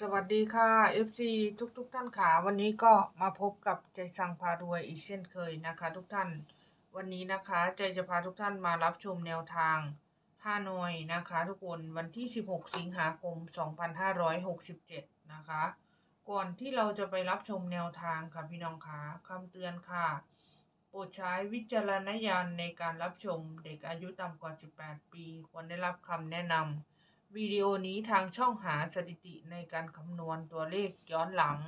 สวัสดีค่ะ FC ทุกทุกๆท่านค่ะ วันนี้ก็มาพบกับใจสังพารวยอีกเช่นเคยนะคะ ทุกท่าน วันนี้นะคะ ใจจะพาทุกท่านมารับชมแนวทางฮานอยนะคะ ทุกคนวันที่ 16 สิงหาคม 2567 นะคะ ก่อนที่เราจะไปรับชมแนวทางค่ะพี่น้องคะคำเตือนค่ะ โปรดใช้วิจารณญาณในการรับชมเด็กอายุต่ำกว่า 18 ปี ควรได้รับคำแนะนำ วิดีโอนี้ทางช่องหาสถิติในการคำนวณตัวเลขย้อนหลัง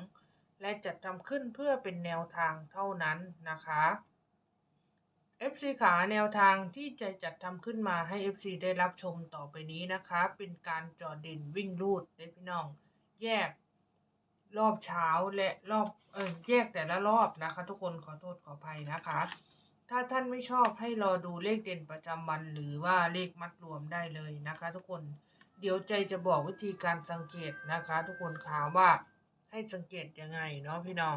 และจัดทำขึ้นเพื่อเป็นแนวทางเท่านั้นนะคะ FC ขาแนวทางที่จะจัดทำขึ้นมาให้ FC ได้รับชมต่อไปนี้นะคะ เป็นการจอดเด่นวิ่งรูดได้พี่น้อง แยกรอบเช้าและรอบเออแยกแต่ละรอบนะคะ ทุกคนขอโทษขออภัยนะคะ ถ้าท่านไม่ชอบให้รอดูเลขเด่นประจำวันหรือว่าเลขมัดรวมได้เลยนะคะ ทุกคน เดี๋ยวใจจะบอกวิธีการสังเกตนะคะ ทุกคนขาว่าให้สังเกตยังไงเนาะพี่น้อง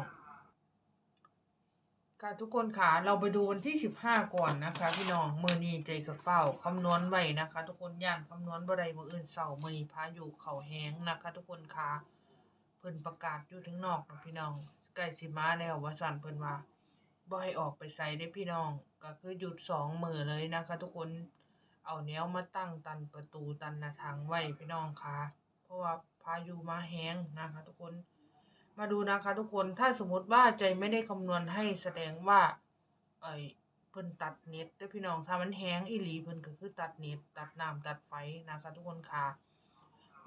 ค่ะทุกคนขาเราไปดูวันที่สิบห้าก่อนนะคะ พี่น้องมือนี้ใจกับเฝ้าคำนวณไว้นะคะ ทุกคนย่านคำนวณบ่ได้มืออื่นเสาร์มือนี้พายุเข่าแห้งนะคะ ทุกคนขาเพิ่นประกาศอยู่ทั้งนอกนะพี่น้องใกล้สิมาแล้วว่าสั่นเพิ่นว่าบ่ให้ออกไปใส่ได้พี่น้องก็คือหยุดสองมือเลยนะคะ ทุกคน เอาแนวมาตั้งตันประตูตันหน้าทางไว้พี่น้องคะเพราะว่าพายุมาแห้งนะคะ ทุกคน มาดูนะคะ ทุกคนถ้าสมมติว่าใจไม่ได้คำนวณให้แสดงว่าเอ้ยเพิ่นตัดเน็ตด้อพี่น้องถ้ามันแห้งอีหลีเพิ่นก็คือตัดเน็ตตัดน้ำตัดไฟนะคะ ทุกคนค่ะ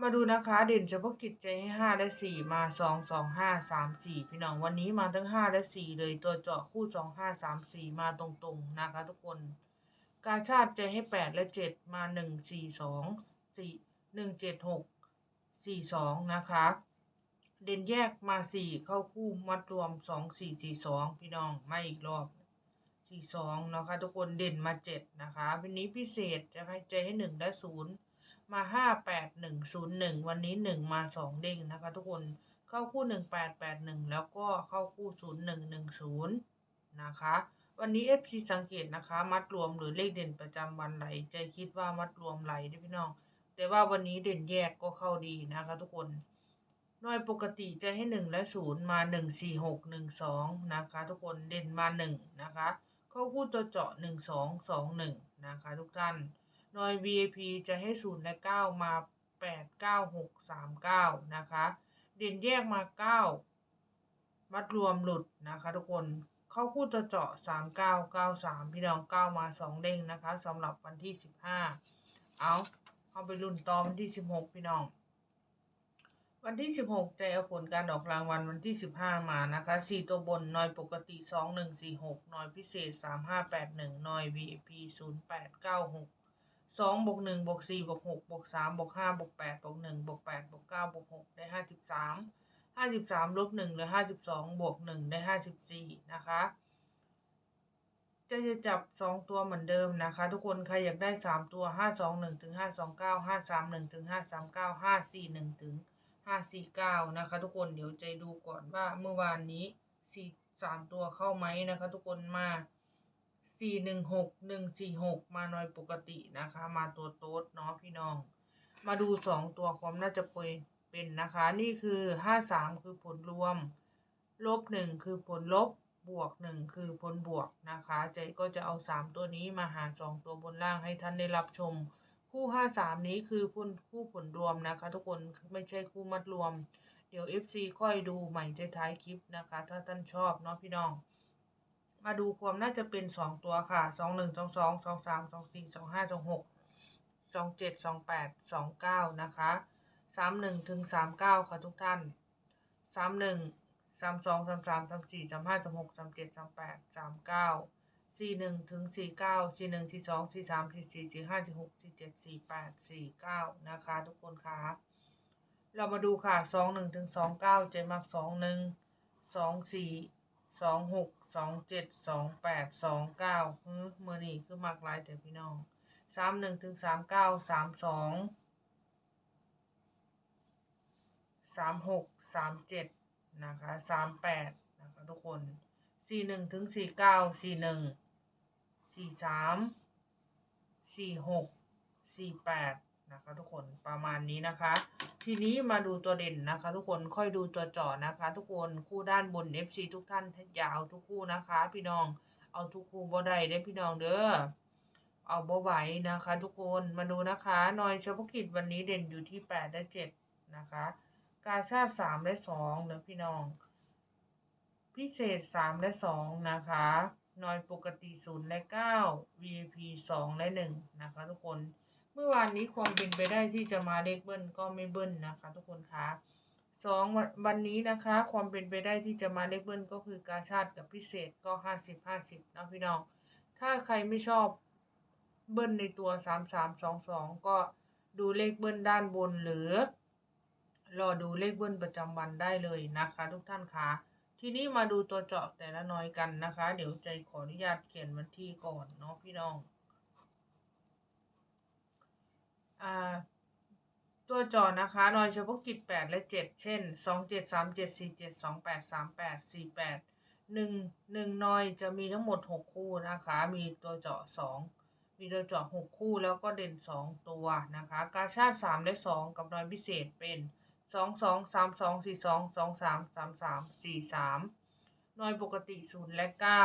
มาดูนะคะ เด่นเฉพาะกิจใจให้ห้าและสี่มาสองสองห้าสามสี่พี่น้องวันนี้มาทั้งห้าและสี่เลยตัวเจาะคู่สองห้าสามสี่มาตรงๆนะคะ ทุกคน กาชาติใจให้แปดและเจ็ดมาหนึ่งสี่สองสี่หนึ่งเจ็ดหกสี่สองนะคะ เด่นแยกมาสี่เข้าคู่มัดรวมสองสี่สี่สองพี่น้องมาอีกรอบสี่สองนะคะ ทุกคนเด่นมาเจ็ดนะคะวันนี้พิเศษจะให้ใจให้หนึ่งและศูนย์มาห้าแปดหนึ่งศูนย์หนึ่งวันนี้หนึ่งมาสองเด้งนะคะ ทุกคนเข้าคู่หนึ่งแปดแปดหนึ่งแล้วก็เข้าคู่ศูนย์หนึ่งหนึ่งศูนย์นะคะ วันนี้ FC สังเกตนะคะ มัดรวมหรือเลขเด่นประจำวันไหล ใจคิดว่ามัดรวมไหลได้อพี่น้อง แต่ว่าวันนี้เด่นแยกก็เข้าดีนะคะ ทุกคนหน่วยปกติจะให้หนึ่งและศูนย์มาหนึ่งสี่หกหนึ่งสองนะคะ ทุกคนเด่นมาหนึ่งนะคะ เข้าคู่ตัวเจาะหนึ่งสองสองหนึ่งนะคะ ทุกท่านหน่วย VIP จะให้ศูนย์และเก้ามาแปดเก้าหกสามเก้านะคะ เด่นแยกมาเก้ามัดรวมหลุดนะคะ ทุกคน เข้าคู่ตัวเจาะสามเก้าเก้าสามพี่น้องเก้ามาสองเด้งนะคะสำหรับวันที่สิบห้าเอาเอาไปรุ่นต่อวันที่สิบหกพี่น้อง วันที่สิบหกจะเอาผลการออกรางวัลวันที่สิบห้ามานะคะสี่ตัวบนหน่อยปกติสองหนึ่งสี่หกหน่อยพิเศษสามห้าแปดหนึ่งหน่อย VIP ศูนย์แปดเก้าหกสองบวกหนึ่งบวกสี่บวกหกบวกสามบวกห้าบวกแปดบวกหนึ่งบวกแปดบวกเก้าบวกหกได้ห้าสิบสาม ห้าสิบสามลบหนึ่งเหลือห้าสิบสองบวกหนึ่งได้ห้าสิบสี่นะคะ จะจะจับสองตัวเหมือนเดิมนะคะ ทุกคนใครอยากได้สามตัวห้าสองหนึ่งถึงห้าสองเก้าห้าสามหนึ่งถึงห้าสามเก้าห้าสี่หนึ่งถึงห้าสี่เก้านะคะ ทุกคนเดี๋ยวใจดูก่อนว่าเมื่อวานนี้สี่สามตัวเข้าไหมนะคะ ทุกคนมาสี่หนึ่งหกหนึ่งสี่หกมาหน่อยปกตินะคะ มาตัวโต๊ดเนาะพี่น้อง มาดูสองตัวความน่าจะเป็น เป็นนะคะ นี่คือห้าสามคือผลรวม ลบหนึ่งคือผลลบบวกหนึ่งคือผลบวกนะคะ ใจก็จะเอาสามตัวนี้มาหารสองตัวบนล่างให้ท่านได้รับชม คู่ห้าสามนี้คือผลคู่ผลรวมนะคะ ทุกคนไม่ใช่คู่มัดรวม เดี๋ยว FC ค่อยดูใหม่ท้ายคลิปนะคะ ถ้าท่านชอบเนาะพี่น้องมาดูความน่าจะเป็นสองตัวค่ะสองหนึ่งสองสองสองสามสองสี่สองห้าสองหกสองเจ็ดสองแปดสองเก้านะคะ สามหนึ่งถึงสามเก้าค่ะทุกท่านสามหนึ่งสามสองสามสามสามสี่สามห้าสามหกสามเจ็ดสามแปดสามเก้าสี่หนึ่งถึงสี่เก้าสี่หนึ่งสี่สองสี่สามสี่สี่สี่ห้าสี่หกสี่เจ็ดสี่แปดสี่เก้านะคะทุกคนค่ะเรามาดูค่ะสองหนึ่งถึงสองเก้าใจมักสองหนึ่งสองสี่สองหกสองเจ็ดสองแปดสองเก้าเฮ้ยมือนี่คือมักหลายแต่พี่น้องสามหนึ่งถึงสามเก้าสามสอง สามหกสามเจ็ดนะคะสามแปดนะคะทุกคนสี่หนึ่งถึงสี่เก้าสี่หนึ่งสี่สามสี่หกสี่แปดนะคะทุกคนประมาณนี้นะคะ ทีนี้มาดูตัวเด่นนะคะ ทุกคนค่อยดูตัวเจอนะคะ ทุกคนคู่ด้านบน FC ทุกท่านยาวทุกคู่นะคะ พี่น้องเอาทุกคู่บ่ได้เด้พี่น้องเด้อเอาบ่ไหวนะคะ ทุกคนมาดูนะคะนอยเฉพาะกิจวันนี้เด่นอยู่ที่แปดและเจ็ดนะคะ กาชาติสามและสองเด้อพี่น้อง พิเศษสามและสองนะคะนอยปกติศูนย์และเก้า VIP สองและหนึ่งนะคะ ทุกคน เมื่อวานนี้ความเป็นไปได้ที่จะมาเลขเบิ้ลก็ไม่เบิ้ลนะคะ ทุกคนคะสองวันวันนี้นะคะ ความเป็นไปได้ที่จะมาเลขเบิ้ลก็คือกาชาติกับพิเศษก็ห้าสิบห้าสิบนะพี่น้อง ถ้าใครไม่ชอบเบิ้ลในตัวสามสามสองสองก็ดูเลขเบิ้ลด้านบนหรือ รอดูเลขเบิ้ลประจำวันได้เลยนะคะ ทุกท่านคะทีนี้มาดูตัวเจาะแต่ละน้อยกันนะคะ เดี๋ยวใจขออนุญาตเขียนวันที่ก่อนเนาะพี่น้องอ่าตัวจอนะคะนอยเฉพาะกิจแปดและเจ็ดเช่นสองเจ็ดสามเจ็ดสี่เจ็ดสองแปดสามแปดสี่แปดหนึ่งหนึ่งนอยจะมีทั้งหมดหกคู่นะคะ มีตัวเจาะสองมีตัวเจาะหกคู่แล้วก็เด่นสองตัวนะคะ กาชาติสามและสองกับนอยพิเศษเป็น สองสองสามสองสี่สองสองสามสามสามสี่สามหน่วยปกติศูนย์และเก้า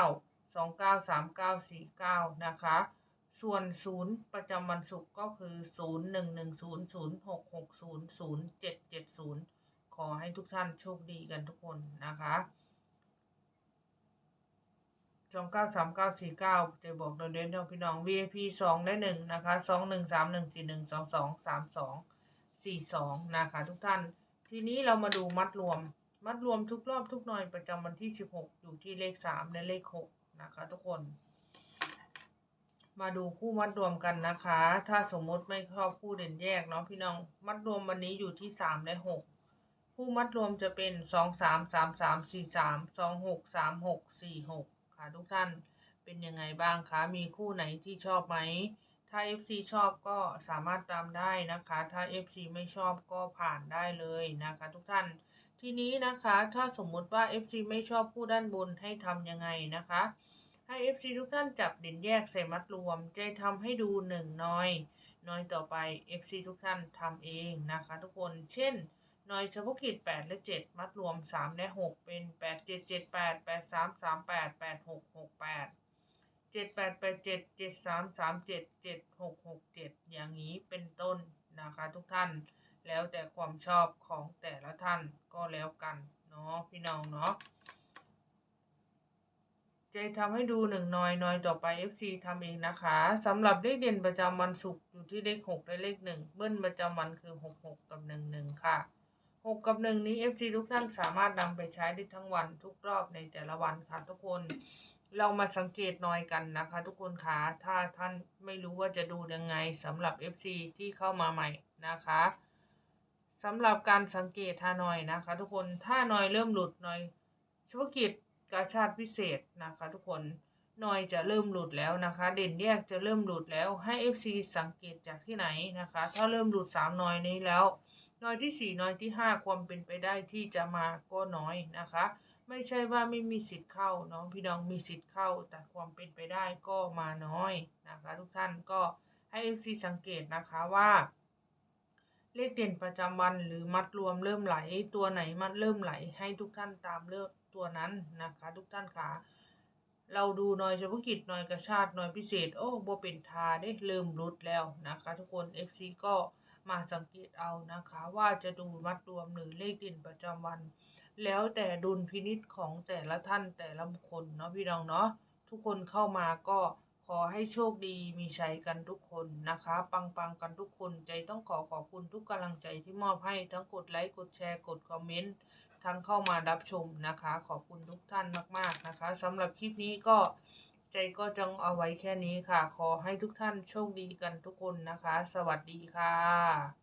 สองเก้าสามเก้าสี่เก้านะคะ ส่วนศูนย์ประจำวันศุกร์ก็คือศูนย์หนึ่งหนึ่งศูนย์ศูนย์หกหกศูนย์ศูนย์เจ็ดเจ็ดศูนย์ขอให้ทุกท่านโชคดีกันทุกคนนะคะสองเก้าสามเก้าสี่เก้าจะบอกโดยเด่นเอาพี่น้อง VIP สองและหนึ่งนะคะสองหนึ่งสามหนึ่งสี่หนึ่งสองสองสามสองสี่สองนะคะ ทุกท่าน ทีนี้เรามาดูมัดรวม มัดรวมทุกรอบทุกหน่วยประจำวันที่สิบหกอยู่ที่เลขสามและเลขหกนะคะ ทุกคน มาดูคู่มัดรวมกันนะคะ ถ้าสมมติไม่ชอบคู่เด่นแยกเนาะพี่น้อง มัดรวมวันนี้อยู่ที่สามและหกคู่มัดรวมจะเป็นสองสามสามสามสี่สามสองหกสามหกสี่หกค่ะทุกท่าน เป็นยังไงบ้างคะ มีคู่ไหนที่ชอบไหม ถ้า FC ชอบก็สามารถตามได้นะคะ ถ้า FC ไม่ชอบก็ผ่านได้เลยนะคะ ทุกท่าน ทีนี้นะคะถ้าสมมุติว่า FC ไม่ชอบคู่ด้านบนให้ทำยังไงนะคะ ให้ FC ทุกท่านจับเด่นแยกใส่มัดรวมจะทำให้ดูหนึ่งน้อย น้อยต่อไป FC ทุกท่านทำเองนะคะ ทุกคน เช่นน้อยเฉพาะกิจ8และ 7 มัดรวม 3 และ 6 เป็น 8 7 7 8 8 3 3 8 8 6 6 8 7 8 8 7 7 3 3 7 7 6 6 7อย่างนี้เป็นต้นนะคะทุกท่าน แล้วแต่ความชอบของแต่ละท่านก็แล้วกันเนาะพี่น้องเนาะเจทำให้ดูหนึ่งหนอยนอยต่อไป FC ทำเองนะคะสำหรับเลขเด่นประจำวันศุกร์อยู่ที่เลขหกและเลขหนึ่งเบิ้ลประจำวันคือหกหกกับหนึ่งหนึ่งค่ะหกกับหนึ่งนี้ FC ทุกท่านสามารถนำไปใช้ได้ทั้งวันทุกรอบในแต่ละวันค่ะทุกคน เรามาสังเกตหน่อยกันนะคะ ทุกคนคะถ้าท่านไม่รู้ว่าจะดูยังไงสำหรับ FC ที่เข้ามาใหม่นะคะสำหรับการสังเกตฮานอยนะคะ ทุกคนถ้านอยเริ่มหลุดหน่อยเฉพาะกิจกาชาติพิเศษนะคะ ทุกคนหน่อยจะเริ่มหลุดแล้วนะคะ เด่นแยกจะเริ่มหลุดแล้วให้ FC สังเกตจากที่ไหนนะคะ ถ้าเริ่มหลุดสามหน่อยนี้แล้วหน่อยที่สี่หน่อยที่ห้าความเป็นไปได้ที่จะมาก็น้อยนะคะ ไม่ใช่ว่าไม่มีสิทธิ์เข้าเนาะพี่น้องมีสิทธิ์เข้า แต่ความเป็นไปได้ก็มาน้อยนะคะทุกท่านก็ให้ FC สังเกตนะคะว่า เลขเด่นประจำวันหรือมัดรวมเริ่มไหล ตัวไหนมันเริ่มไหล ให้ทุกท่านตามเลือกตัวนั้นนะคะ ทุกท่านค่ะเราดูหน่อยเฉพาะกิจหน่อยกระชาติหน่อยพิเศษ โอ้บ่เป็นทาได้เริ่มรุดแล้วนะคะ ทุกคน FC ก็มาสังเกตเอานะคะ ว่าจะดูมัดรวมหรือเลขเด่นประจำวัน แล้วแต่ดุลพินิษของแต่ละท่านแต่ละคนเนาะพี่น้องเนาะทุกคนเข้ามาก็ขอให้โชคดีมีชัยกันทุกคนนะคะปังปังๆกันทุกคนใจต้องขอขอบคุณทุกกำลังใจที่มอบให้ทั้งกดไลค์กดแชร์กดคอมเมนต์ทั้งเข้ามารับชมนะคะ ขอบคุณทุกท่านมากๆนะคะสำหรับคลิปนี้ก็ใจก็จงเอาไว้แค่นี้ค่ะ ขอให้ทุกท่านโชคดีกันทุกคนนะคะ สวัสดีค่ะ